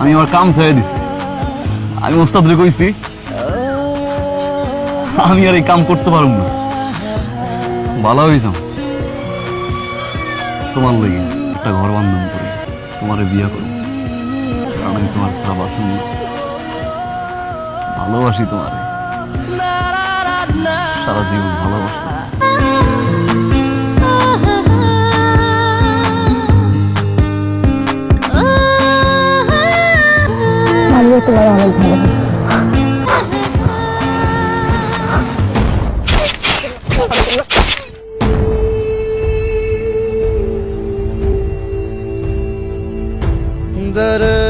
আমি আমার কাম ছেড়ে দিছি। আমি ওস্তাদ কইছি, আমি আর এই কাম করতে পারব না। ভালো হয়েছ তোমার লেগে একটা ঘর বান্ধব করি, তোমারে বিয়ে করব। কারণ আমি তোমার ছাড়া বাঁচব ভালোবাসি তোমারে। সারা জীবন ভালোবাসা আমিও তোমার অনেক ভালোবাসি दर